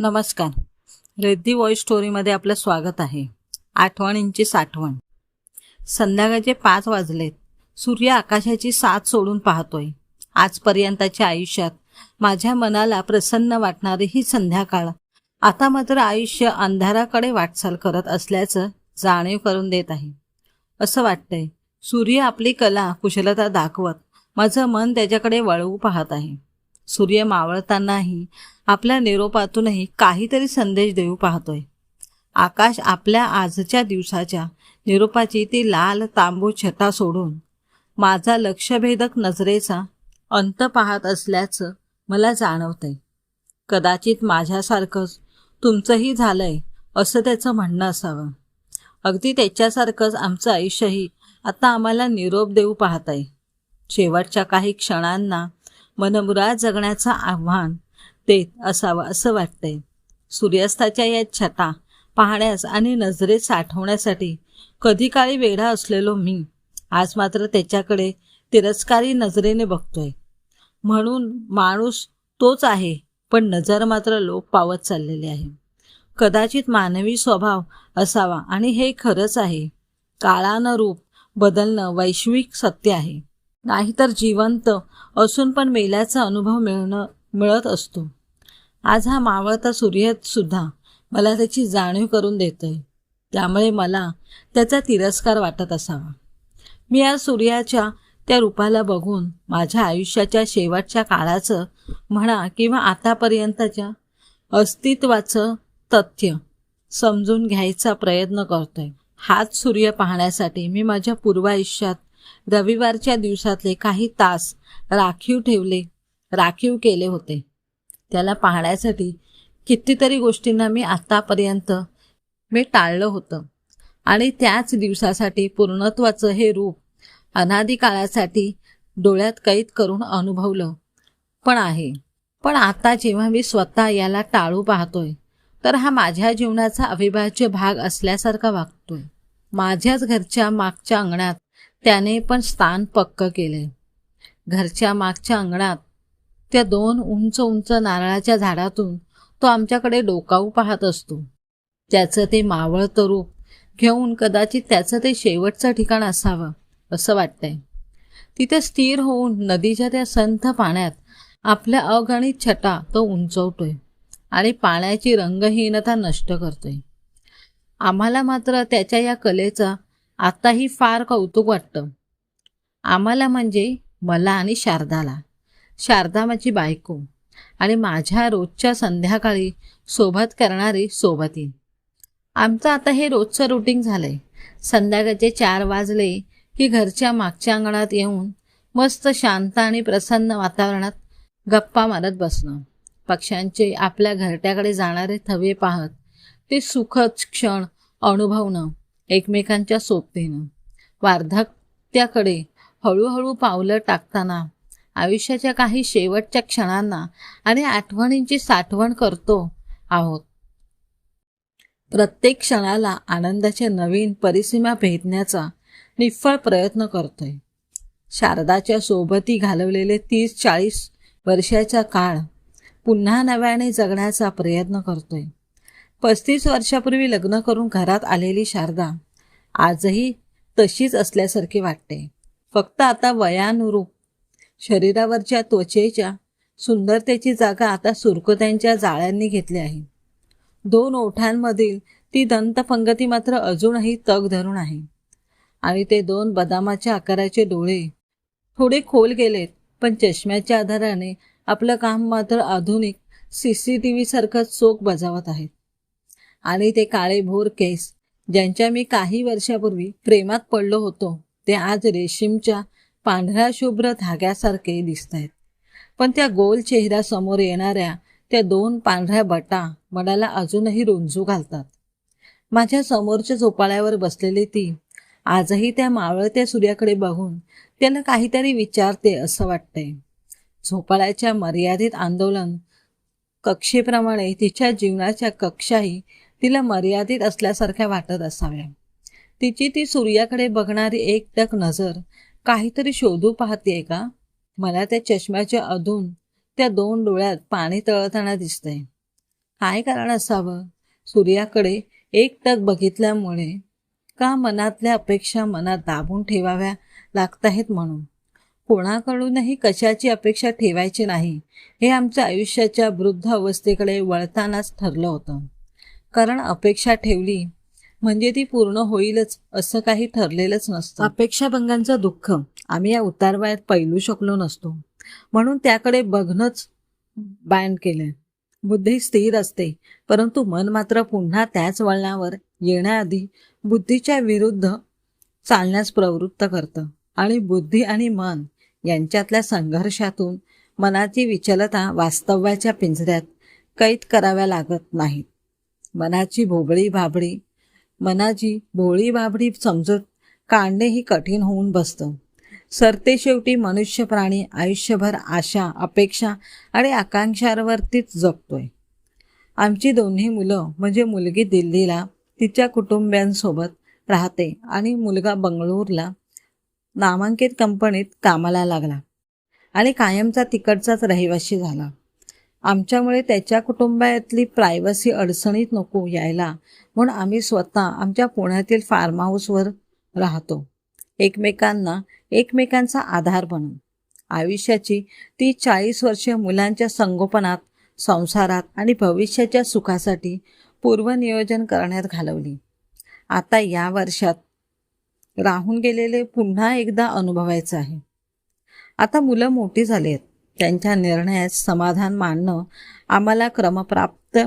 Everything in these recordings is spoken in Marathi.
नमस्कार. रेद्दी वॉइस स्टोरीमध्ये आपलं स्वागत आहे. आठवणींची साठवण. संध्याकाळचे पाच वाजलेत. सूर्य आकाशाची साथ सोडून पाहतोय. आजपर्यंतच्या आयुष्यात माझ्या मनाला प्रसन्न वाटणारी ही संध्याकाळ आता मात्र आयुष्य अंधाराकडे वाटचाल करत असल्याचं जाणीव करून देत आहे. असं वाटतंय सूर्य आपली कला कुशलता दाखवत माझं मन त्याच्याकडे वळवू पाहत आहे. सूर्य मावळतानाही आपल्या निरोपातूनही काहीतरी संदेश देऊ पाहतोय. आकाश आपल्या आजच्या दिवसाच्या निरोपाची ती लाल तांबू छटा सोडून माझा लक्षभेदक नजरेचा अंत पाहत असल्याचं मला जाणवतंय. कदाचित माझ्यासारखंच तुमचंही झालंय असं त्याचं म्हणणं असावं. अगदी त्याच्यासारखंच आमचं आयुष्यही आता आम्हाला निरोप देऊ पाहत आहे शेवटच्या काही क्षणांना मनमुराद जगण्याचं आव्हान देत असावं असं वाटतंय. सूर्यास्ताच्या या छटा पाहण्यास आणि नजरेत साठवण्यासाठी कधी काळी वेढा असलेलो मी आज मात्र त्याच्याकडे तिरस्कारी नजरेने बघतोय. म्हणून माणूस तोच आहे पण नजर मात्र लोप पावत चाललेली आहे. कदाचित मानवी स्वभाव असावा आणि हे खरंच आहे. काळानं रूप बदलणं वैश्विक सत्य आहे. नाहीतर जिवंत असून पण मेल्याचा अनुभव मिळणं मिळत असतो. आज हा मावळता सूर्यसुद्धा मला त्याची जाणीव करून देतोय. त्यामुळे मला त्याचा तिरस्कार वाटत असावा. मी या सूर्याच्या त्या रूपाला बघून माझ्या आयुष्याच्या शेवटच्या काळाचं म्हणा किंवा आतापर्यंतच्या अस्तित्वाचं तथ्य समजून घ्यायचा प्रयत्न करतोय. हाच सूर्य पाहण्यासाठी मी माझ्या पूर्व आयुष्यात रविवारच्या दिवसातले काही तास राखीव ठेवले राखीव केले होते. त्याला पाहण्यासाठी कितीतरी गोष्टींना मी आत्तापर्यंत मी टाळलं होतं. आणि त्याच दिवसासाठी पूर्णत्वाचं हे रूप अनादी काळासाठी डोळ्यात कैद करून अनुभवलं. पण आहे. पण आता जेव्हा मी स्वतः याला टाळू पाहतोय तर हा माझ्या जीवनाचा अविभाज्य भाग असल्यासारखा वागतोय. माझ्याच घरच्या मागच्या अंगणात त्याने पण स्थान पक्क केले. घरच्या मागच्या अंगणात त्या दोन उंच उंच नारळाच्या झाडातून तो आमच्याकडे डोकावू पाहत असतो. त्याचं ते मावळतं रूप घेऊन कदाचित त्याचं ते शेवटचं ठिकाण असावं असं वाटतंय. तिथे स्थिर होऊन नदीच्या त्या संथ पाण्यात आपल्या अगणित छटा तो उंचवतोय आणि पाण्याची रंगहीनता नष्ट करतोय. आम्हाला मात्र त्याच्या या कलेचा आताही फार कौतुक वाटतं. आम्हाला म्हणजे मला आणि शारदाला. शारदा माझी बायको आणि माझ्या रोजच्या संध्याकाळी सोबत करणारी सोबती. आमचं आता हे रोजचं रुटीन आहे संध्याकाळचे चार वाजले की घरच्या मागच्या अंगणात येऊन मस्त शांत आणि प्रसन्न वातावरणात गप्पा मारत बसणं. पक्ष्यांचे आपल्या घरट्याकडे जाणारे थवे पाहत ते सुखद क्षण अनुभवणं. एकमेकांच्या सोबतीनं. वार्धक्याकडे हळूहळू पावलं टाकताना आयुष्याच्या काही शेवटच्या क्षणांना आणि आठवणींची साठवण करतो आहोत. प्रत्येक क्षणाला आनंदाच्या नवीन परिसीमा भेदण्याचा निफळ प्रयत्न करतोय. शारदाच्या सोबती घालवलेले तीस चाळीस वर्षाचा काळ पुन्हा नव्याने जगण्याचा प्रयत्न करतोय. पस्तीस वर्षापूर्वी लग्न करून घरात आलेली शारदा आजही तशीच असल्यासारखी वाटते. फक्त आता वयानुरूप. शरीरावरच्या त्वचेच्या सुंदरतेची जागा आता सुरकुत्यांच्या जाळ्यांनी घेतली आहे. दोन ओठांमधील ती दंतपंगती मात्र अजूनही तग धरून आहे. आणि ते दोन बदामाच्या आकाराचे डोळे थोडे खोल गेलेत पण चष्म्याच्या आधाराने आपलं काम मात्र आधुनिक सी सी टी व्हीसारखं चोख बजावत आहेत. आणि ते काळे भोर केस ज्यांच्या मी काही वर्षापूर्वी प्रेमात पडलो होतो ते आज रेशीमच्या पांढऱ्या शुभ्र धाग्यासारखे दिसत आहेत पण त्या गोल चेहऱ्यासमोर येणाऱ्या त्या दोन पांढऱ्या बटा मनाला अजूनही रुंजू घालतात. माझ्या समोरच्या झोपाळ्यावर बसलेली ती आजही त्या मावळत्या सूर्याकडे बघून त्याला काहीतरी विचारते असं वाटतंय. झोपाळ्याच्या मर्यादित आंदोलन कक्षेप्रमाणे तिच्या जीवनाच्या कक्षाही तिला मर्यादित असल्यासारख्या वाटत असाव्या. तिची ती सूर्याकडे बघणारी एकटक नजर काहीतरी शोधू पाहतेय का? मला त्या चष्म्याच्या अधून त्या दोन डोळ्यात पाणी तळताना दिसतंय. काय कारण असावं? सूर्याकडे एकटक बघितल्यामुळे का मनातल्या अपेक्षा मनात दाबून ठेवाव्या लागत आहेत म्हणून? कोणाकडूनही कशाची अपेक्षा ठेवायची नाही हे आमच्या आयुष्याच्या वृद्ध अवस्थेकडे वळतानाच ठरलं होतं. कारण अपेक्षा ठेवली म्हणजे ती पूर्ण होईलच असं काही ठरलेलंच नसतं. अपेक्षाभंगांचं दुःख आम्ही या उतारवयात पैलू शकलो नसतो. म्हणून त्याकडे बघणंच बॅन केलं बुद्धी स्थिर असते परंतु मन मात्र पुन्हा त्याच वळणावर येण्याआधी बुद्धीच्या विरुद्ध चालण्यास प्रवृत्त करतं. आणि बुद्धी आणि मन यांच्यातल्या संघर्षातून मनाची विचलता वास्तव्याच्या पिंजऱ्यात कैद कराव्या लागत नाहीत. मनाची भोबळी भाबडी. मनाची भोळी भाबडी समजूत काढणे ही कठीण होऊन बसतं. सरते शेवटी मनुष्य प्राणी आयुष्यभर आशा अपेक्षा आणि आकांक्षांवरतीच जगतोय. आमची दोन्ही मुलं म्हणजे मुलगी दिल्लीला तिच्या कुटुंबियांसोबत राहते आणि मुलगा बंगळूरला नामांकित कंपनीत कामाला लागला आणि कायमचा तिकडचाच रहिवासी झाला. आमच्यामुळे त्याच्या कुटुंबातली प्रायव्हसी अडचणीत नको यायला. म्हणून आम्ही स्वतः आमच्या पुण्यातील फार्म हाऊसवर राहतो. एकमेकांना एकमेकांचा आधार बनून आयुष्याची ती चाळीस वर्षे मुलांच्या संगोपनात संसारात आणि भविष्याच्या सुखासाठी पूर्वनियोजन करण्यात घालवली. आता या वर्षात राहून गेलेले पुन्हा एकदा अनुभवायचं आहे. आता मुलं मोठी झाली आहेत त्यांच्या निर्णयात समाधान मानणं आम्हाला क्रमप्राप्त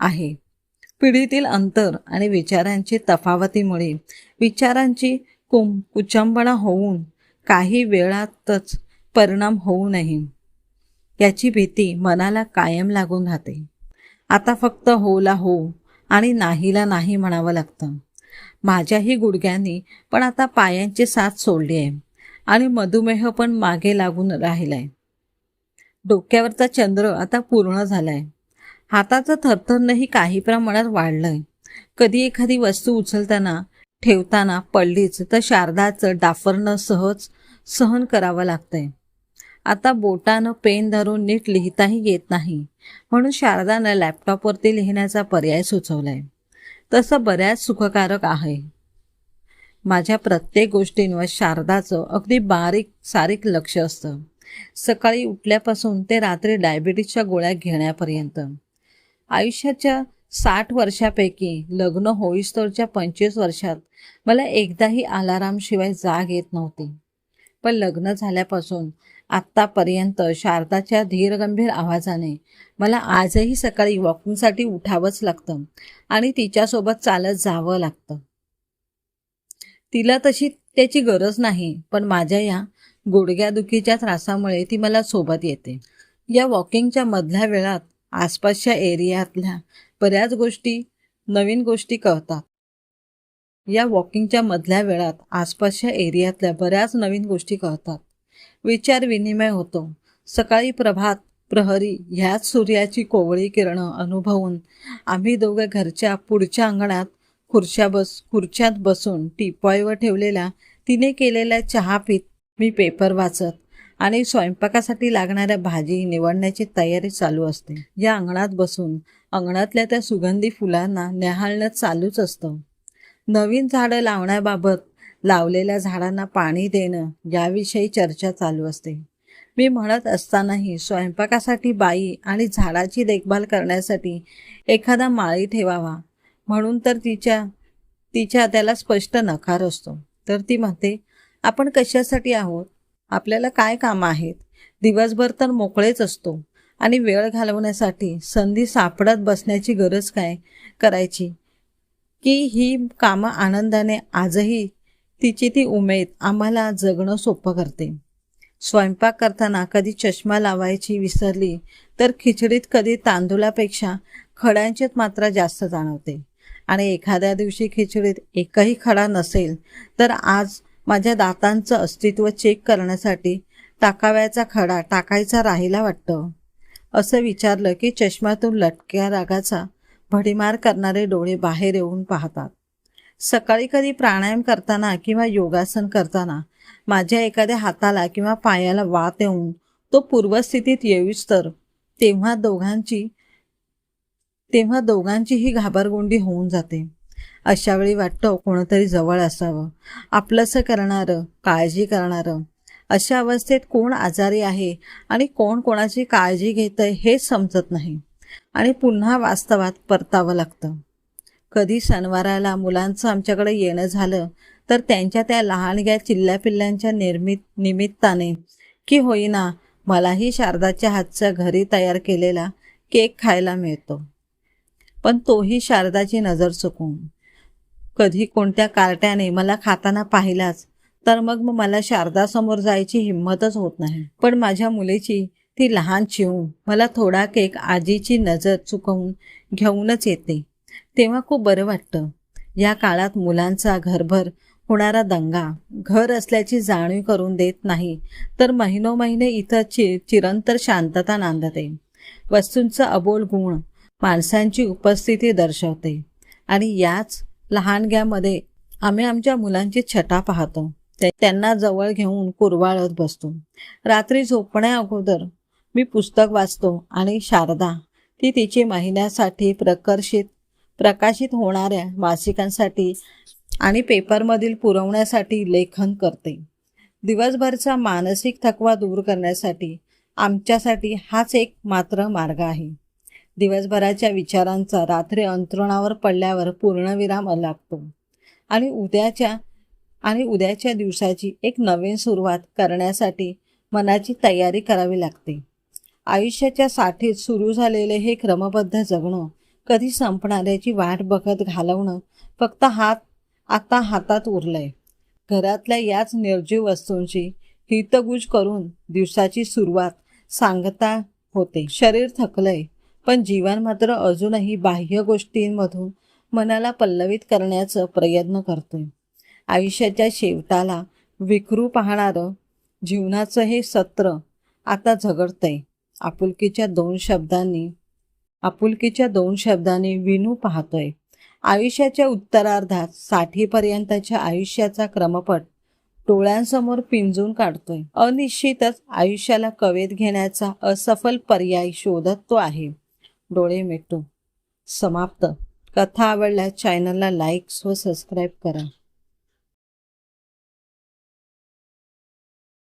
आहे. पिढीतील अंतर आणि विचारांची तफावतीमुळे विचारांची कुम कुचंबणा होऊन काही वेळातच परिणाम होऊ नये. याची भीती मनाला कायम लागून राहते. आता फक्त होला हो आणि नाहीला नाही म्हणावं लागतं. माझ्याही गुडघ्यांनी पण आता पायांची साथ सोडली आहे आणि मधुमेह पण मागे लागून राहिला आहे डोक्यावरचा चंद्र आता पूर्ण झालाय. हाताचं थरथरणही काही प्रमाणात वाढलंय. कधी एखादी वस्तू उचलताना ठेवताना पडलीच तर शारदाचं डाफरणं सहज सहन करावं लागतंय. आता बोटानं पेन धरून नीट लिहिताही येत नाही. म्हणून शारदानं लॅपटॉपवरती लिहिण्याचा पर्याय सुचवलाय. तसं बऱ्याच सुखकारक आहे. माझ्या प्रत्येक गोष्टींवर शारदाचं अगदी बारीक सारीक लक्ष असतं. सकाळी उठल्यापासून ते रात्री डायबिटीसच्या गोळ्या घेण्यापर्यंत. आयुष्याच्या साठ वर्षापैकी लग्न होईस्तोरच्या पंचवीस वर्षात मला एकदाही अलारामशिवाय जाग येत नव्हती. पण लग्न झाल्यापासून आत्तापर्यंत शारदाच्या धीरगंभीर आवाजाने मला आजही सकाळी वॉकिंगसाठी उठावंच लागतं आणि तिच्यासोबत चालत जावं लागतं. तिला तशी त्याची गरज नाही पण माझ्या या गुडघ्यादुखीच्या त्रासामुळे ती मला सोबत येते. या वॉकिंगच्या मधल्या वेळात आसपासच्या एरियातल्या बऱ्याच गोष्टी नवीन गोष्टी कळतात. या वॉकिंगच्या मधल्या वेळात आसपासच्या एरियातल्या बऱ्याच नवीन गोष्टी कळतात. विचार विनिमय होतो. सकाळी प्रभात प्रहरी ह्याच सूर्याची कोवळी किरणं अनुभवून आम्ही दोघे घरच्या पुढच्या अंगणात खुर्च्या बस खुर्च्यात बसून टिपॉईवर ठेवलेल्या तिने केलेल्या चहा पीत मी पेपर वाचत आणि स्वयंपाकासाठी लागणाऱ्या भाजी निवडण्याची तयारी चालू असते. या अंगणात बसून अंगणातल्या त्या सुगंधी फुलांना न्याहाळणं चालूच असतं. नवीन झाडं लावण्याबाबत लावलेल्या झाडांना पाणी देणं याविषयी चर्चा चालू असते. मी म्हणत असतानाही स्वयंपाकासाठी बाई आणि झाडाची देखभाल करण्यासाठी एखादा माळी ठेवावा. म्हणून तर तिच्या तिच्या त्याला स्पष्ट नकार असतो. तर ती म्हणते आपण कशासाठी आहोत? आपल्याला काय कामं आहेत? दिवसभर तर मोकळेच असतो. आणि वेळ घालवण्यासाठी संधी सापडत बसण्याची गरज काय करायची? की ही कामं आनंदाने आजही तिची ती उमेद आम्हाला जगणं सोपं करते. स्वयंपाक करताना कधी चष्मा लावायची विसरली तर खिचडीत कधी तांदूळापेक्षा खड्यांचीच मात्रा जास्त जाणवते. आणि एखाद्या दिवशी खिचडीत एकही खडा नसेल तर आज माझ्या दातांचं अस्तित्व चेक करण्यासाठी टाकाव्याचा खडा टाकायचा राहिला वाटतं. असं विचारलं की चष्म्यातून लटक्या रागाचा भडीमार करणारे डोळे बाहेर येऊन पाहतात. सकाळी कधी प्राणायाम करताना किंवा योगासन करताना माझ्या एखाद्या हाताला किंवा पायाला वात येऊन तो पूर्वस्थितीत येऊच तर तेव्हा दोघांची तेव्हा दोघांचीही घाबरगुंडी होऊन जाते. अशावेळी वाटतं कोणतरी जवळ असावं. आपलंसं करणारं काळजी करणारं. अशा अवस्थेत कोण आजारी आहे आणि कोण कोणाची काळजी घेतंय हेच समजत नाही. आणि पुन्हा वास्तवात परतावं लागतं. कधी सणवाराला मुलांचं आमच्याकडे येणं झालं तर त्यांच्या त्या लहानग्या चिल्ल्यापिल्ल्यांच्या निर्मित निमित्ताने की होईना मलाही शारदाच्या हातच्या घरी तयार केलेला केक खायला मिळतो. पण तोही शारदाची नजर चुकून. कधी कोणत्या कार्ट्याने मला खाताना पाहिलाच तर मग मग मला शारदासमोर जायची हिंमतच होत नाही. पण माझ्या मुलीची ती लहान चिवून मला थोडा केक आजीची नजर चुकवून घेऊनच येते. तेव्हा खूप बरं वाटतं. या काळात मुलांचा घरभर होणारा दंगा घर असल्याची जाणीव करून देत नाही तर महिनो महिने इथं चि चिरंतर शांतता नांदते. वस्तूंचा अबोल गुण माणसांची उपस्थिती दर्शवते. आणि याच लहानग्यामध्ये आम्ही आमच्या मुलांची छटा पाहतो. त्यांना जवळ घेऊन कुरवाळत बसतो. रात्री झोपण्या अगोदर मी पुस्तक वाचतो आणि शारदा ती तिची महिन्यासाठी प्रकर्षित प्रकाशित होणाऱ्या मासिकांसाठी आणि पेपरमधील पुरवण्यासाठी लेखन करते. दिवसभरचा मानसिक थकवा दूर करण्यासाठी आमच्यासाठी हाच एक मात्र मार्ग आहे. दिवसभराच्या विचारांचा रात्री अंतरुणावर पडल्यावर पूर्णविराम लागतो. आणि उद्याच्या आणि उद्याच्या दिवसाची एक नवीन सुरुवात करण्यासाठी मनाची तयारी करावी लागते. आयुष्याच्या साठीत सुरू झालेले हे क्रमबद्ध जगणं कधी संपणाऱ्याची वाट बघत घालवणं फक्त हात आता हातात उरलंय. घरातल्या याच निर्जीव वस्तूंची हितगुज करून दिवसाची सुरुवात सांगता होते. शरीर थकलंय पण जीवन मात्र अजूनही बाह्य गोष्टींमधून मनाला पल्लवित करण्याचा प्रयत्न करतोय. आयुष्याच्या शेवटाला विखरू पाहणारं जीवनाचं हे सत्र आता झगडतंय. आपुलकीच्या दोन शब्दांनी आपुलकीच्या दोन शब्दांनी विनू पाहतोय. आयुष्याच्या उत्तरार्धात साठीपर्यंतच्या आयुष्याचा क्रमपट डोळ्यांसमोर पिंजून काढतोय. अनिश्चितच आयुष्याला कवेत घेण्याचा असफल पर्याय शोधत तो आहे. डोळे मिटू समाप्त. कथा आवडल्यास चॅनलला लाईक्स व सबस्क्राईब करा.